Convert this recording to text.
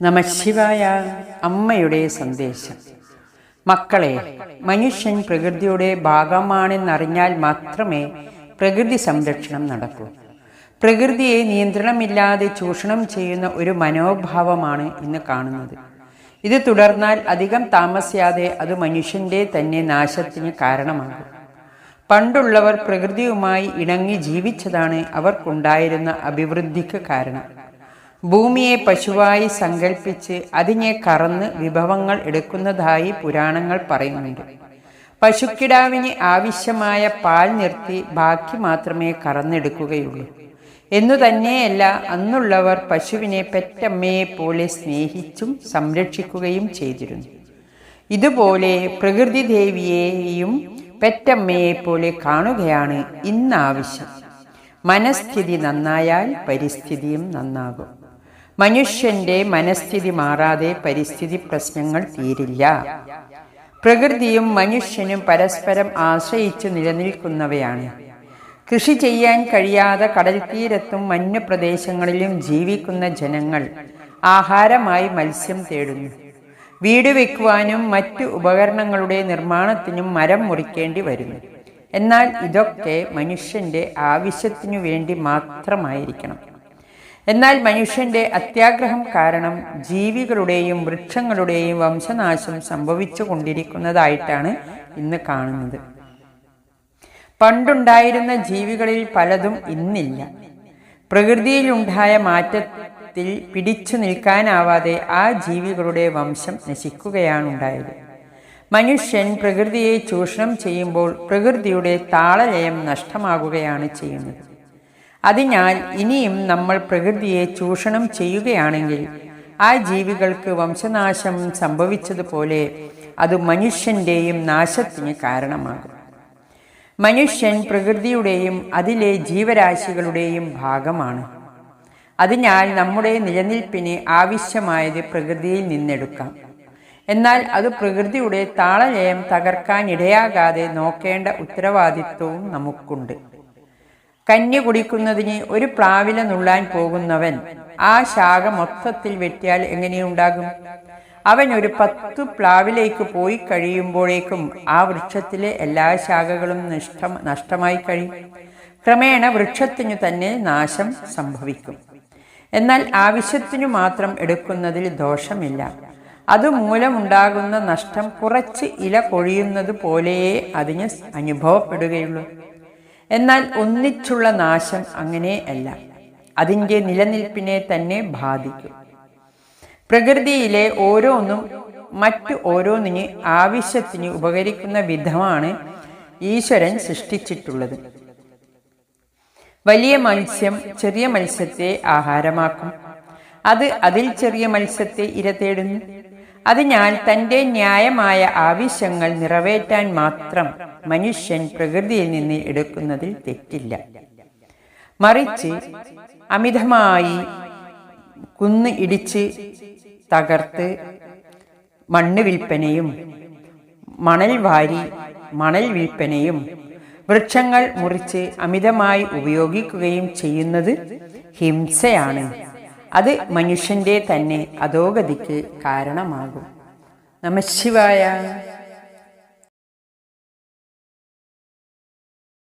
നമശിവായ അമ്മയുടെ സന്ദേശം. മക്കളെ മനുഷ്യൻ പ്രകൃതിയുടെ ഭാഗമാണെന്നറിഞ്ഞാൽ മാത്രമേ പ്രകൃതി സംരക്ഷണം നടക്കൂ. പ്രകൃതിയെ നിയന്ത്രണമില്ലാതെ ചൂഷണം ചെയ്യുന്ന ഒരു മനോഭാവമാണ് ഇന്ന് കാണുന്നത്. ഇത് തുടർന്നാൽ അധികം താമസിയാതെ അത് മനുഷ്യന്റെ തന്നെ നാശത്തിന് കാരണമാകും. പണ്ടുള്ളവർ പ്രകൃതിയുമായി ഇണങ്ങി ജീവിച്ചതാണ് അവർക്കുണ്ടായിരുന്ന അഭിവൃദ്ധിക്ക് കാരണം. ഭൂമിയെ പശുവായി സങ്കല്പിച്ച് അതിനെ കറന്ന് വിഭവങ്ങൾ എടുക്കുന്നതായി പുരാണങ്ങൾ പറയുന്നുണ്ട്. പശുക്കിടാവിന് ആവശ്യമായ പാൽ നിർത്തി ബാക്കി മാത്രമേ കറന്നെടുക്കുകയുള്ളൂ. എന്നു തന്നെയല്ല അന്നുള്ളവർ പശുവിനെ പെറ്റമ്മയെ പോലെ സ്നേഹിച്ചും സംരക്ഷിക്കുകയും ചെയ്തിരുന്നു. ഇതുപോലെ പ്രകൃതി ദേവിയെയും പെറ്റമ്മയെ പോലെ കാണുകയാണ് ഇന്ന് ആവശ്യം മനസ്ഥിതി നന്നായാൽ പരിസ്ഥിതിയും നന്നാകും. മനുഷ്യന്റെ മനസ്ഥിതി മാറാതെ പരിസ്ഥിതി പ്രശ്നങ്ങൾ തീരില്ല. പ്രകൃതിയും മനുഷ്യനും പരസ്പരം ആശ്രയിച്ചു നിലനിൽക്കുന്നവയാണ്. കൃഷി ചെയ്യാൻ കഴിയാതെ കടൽ തീരത്തും മഞ്ഞു പ്രദേശങ്ങളിലും ജീവിക്കുന്ന ജനങ്ങൾ ആഹാരമായി മത്സ്യം തേടുന്നു. വീട് വെക്കുവാനും മറ്റു ഉപകരണങ്ങളുടെ നിർമ്മാണത്തിനും മരം മുറിക്കേണ്ടി വരുന്നു. എന്നാൽ ഇതൊക്കെ മനുഷ്യന്റെ ആവശ്യത്തിനു വേണ്ടി മാത്രമായിരിക്കണം. എന്നാൽ മനുഷ്യന്റെ അത്യാഗ്രഹം കാരണം ജീവികളുടെയും വൃക്ഷങ്ങളുടെയും വംശനാശം സംഭവിച്ചു കൊണ്ടിരിക്കുന്നതായിട്ടാണ് ഇന്ന് കാണുന്നത്. പണ്ടുണ്ടായിരുന്ന ജീവികളിൽ പലതും ഇന്നില്ല. പ്രകൃതിയിലുണ്ടായ മാറ്റത്തിൽ പിടിച്ചു നിൽക്കാനാവാതെ ആ ജീവികളുടെ വംശം നശിക്കുകയാണുണ്ടായത്. മനുഷ്യൻ പ്രകൃതിയെ ചൂഷണം ചെയ്യുമ്പോൾ പ്രകൃതിയുടെ താളലയം നഷ്ടമാകുകയാണ് ചെയ്യുന്നത്. അതിനാൽ ഇനിയും നമ്മൾ പ്രകൃതിയെ ചൂഷണം ചെയ്യുകയാണെങ്കിൽ ആ ജീവികൾക്ക് വംശനാശം സംഭവിച്ചതുപോലെ അത് മനുഷ്യന്റെയും നാശത്തിന് കാരണമാകും. മനുഷ്യൻ പ്രകൃതിയുടെയും അതിലെ ജീവരാശികളുടെയും ഭാഗമാണ്. അതിനാൽ നമ്മുടെ നിലനിൽപ്പിന് ആവശ്യമായത് പ്രകൃതിയിൽ നിന്നെടുക്കാം. എന്നാൽ അത് പ്രകൃതിയുടെ താളലയം തകർക്കാനിടയാകാതെ നോക്കേണ്ട ഉത്തരവാദിത്വവും നമുക്കുണ്ട്. കന്യ കുടിക്കുന്നതിന് ഒരു പ്ലാവില നുള്ളാൻ പോകുന്നവൻ ആ ശാഖ മൊത്തത്തിൽ വെട്ടിയാൽ എങ്ങനെയുണ്ടാകും? അവൻ ഒരു പത്തു പ്ലാവിലേക്ക് പോയി കഴിയുമ്പോഴേക്കും ആ വൃക്ഷത്തിലെ എല്ലാ ശാഖകളും നഷ്ടം നഷ്ടമായി കഴിയും. ക്രമേണ വൃക്ഷത്തിനു തന്നെ നാശം സംഭവിക്കും. എന്നാൽ ആവശ്യത്തിനു മാത്രം എടുക്കുന്നതിൽ ദോഷമില്ല. അതുമൂലമുണ്ടാകുന്ന നഷ്ടം കുറച്ച് ഇല കൊഴിയുന്നത് പോലെയേ അതിന് അനുഭവപ്പെടുകയുള്ളൂ. എന്നാൽ ഒന്നിച്ചുള്ള നാശം അങ്ങനെ അല്ല. അതിന്റെ നിലനിൽപ്പിനെ തന്നെ ബാധിക്കും. പ്രകൃതിയിലെ ഓരോന്നും മറ്റു ഓരോന്നിന് ആവശ്യത്തിന് ഉപകരിക്കുന്ന വിധമാണ് ഈശ്വരൻ സൃഷ്ടിച്ചിട്ടുള്ളത്. വലിയ മത്സ്യം ചെറിയ മത്സ്യത്തെ ആഹാരമാക്കും. അത് അതിൽ ചെറിയ മത്സ്യത്തെ ഇര തേടുന്നു. അതിനാൽ തന്റെ ന്യായമായ ആവശ്യങ്ങൾ നിറവേറ്റാൻ മാത്രം മനുഷ്യൻ പ്രകൃതിയിൽ നിന്ന് എടുക്കുന്നതിൽ തെറ്റില്ല. മറിച്ച് അമിതമായി കുന്ന് ഇടിച്ച് തകർത്ത് മണ്ണ് വിൽപ്പനയും മണൽ വാരി മണൽ വിൽപ്പനയും വൃക്ഷങ്ങൾ മുറിച്ച് അമിതമായി ഉപയോഗിക്കുകയും ചെയ്യുന്നത് ഹിംസയാണ്. അത് മനുഷ്യന്റെ തന്നെ അധോഗതിക്ക് കാരണമാകും. നമശിവായ